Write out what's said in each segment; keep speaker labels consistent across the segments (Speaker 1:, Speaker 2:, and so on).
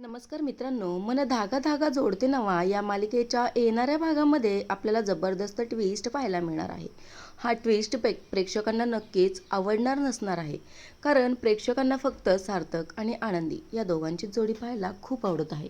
Speaker 1: नमस्कार मित्रांनो मन धागा धागा जोडते नवा या मालिकेच्या येणाऱ्या भागामध्ये आपल्याला जबरदस्त ट्विस्ट पाहायला मिळणार आहे. हा ट्विस्ट पे प्रेक्षकांना नक्कीच आवडणार नसणार आहे. कारण प्रेक्षकांना फक्त सार्थक आणि आनंदी या दोघांची जोडी पाहायला खूप आवडत आहे.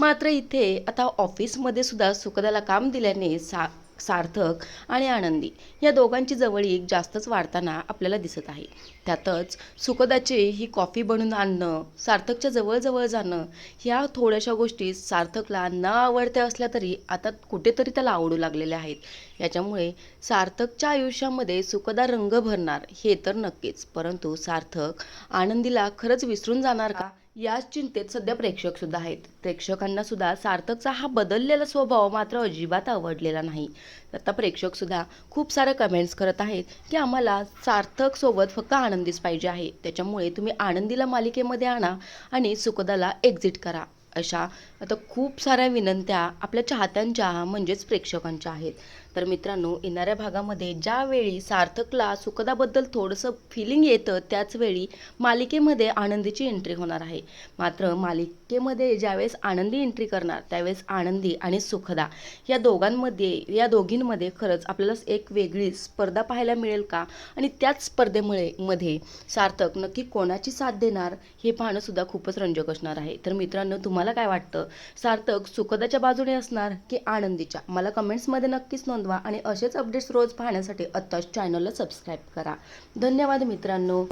Speaker 1: मात्र इथे आता ऑफिसमध्ये सुद्धा सुखदाला काम दिल्याने सा सार्थक आणि आनंदी. या दोघांची जवळीक जास्तच वाढताना आपल्याला दिसत आहे. त्यातच सुखदाचे ही कॉफी बनवून आणणं सार्थकच्या जवळजवळ जाणं ह्या थोड्याशा गोष्टी सार्थकला न आवडत्या असल्या तरी आता कुठेतरी त्याला आवडू लागलेल्या आहेत. याच्यामुळे सार्थकच्या आयुष्यामध्ये सुखदा रंग भरणार हे तर नक्कीच. परंतु सार्थक आनंदीला खरंच विसरून जाणार का? याच चिंतेत सध्या प्रेक्षक सुद्धा आहेत. प्रेक्षकांना सुद्धा सार्थकचा हा बदललेला स्वभाव मात्र अजिबात आवडलेला नाही. आता प्रेक्षक सुद्धा खूप सारे कमेंट्स करत आहेत की आम्हाला सार्थक सोबत फक्त आनंदीच पाहिजे आहे. त्याच्यामुळे तुम्ही आनंदीला मालिकेमध्ये आणा आणि सुखदाला एक्झिट करा. अशा आता खूप साऱ्या विनंत्या आपल्या चाहत्यांच्या म्हणजेच प्रेक्षकांच्या आहेत. तर मित्रांनो येणाऱ्या भागामध्ये ज्यावेळी सार्थकला सुखदाबद्दल थोडंसं फिलिंग येतं त्याचवेळी मालिकेमध्ये आनंदीची एंट्री होणार आहे. मात्र मालिकेमध्ये ज्यावेळेस आनंदी एंट्री करणार त्यावेळेस आनंदी आणि सुखदा. या दोघांमध्ये या दोघींमध्ये खरंच आपल्याला एक वेगळी स्पर्धा पाहायला मिळेल का? आणि त्याच स्पर्धेमुळे मध्ये सार्थक नक्की कोणाची साथ देणार हे पाहणंसुद्धा खूपच रंजक असणार आहे. तर मित्रांनो तुम्हाला काय वाटतं? सार्थक सुखदाच्या बाजूने असणार की आनंदीच्या? मला कमेंट्समध्ये नक्कीच नोंदवा आणि असेच अपडेट्स रोज पाहण्यासाठी आत्ताच चॅनलला सबस्क्राईब करा. धन्यवाद मित्रांनो.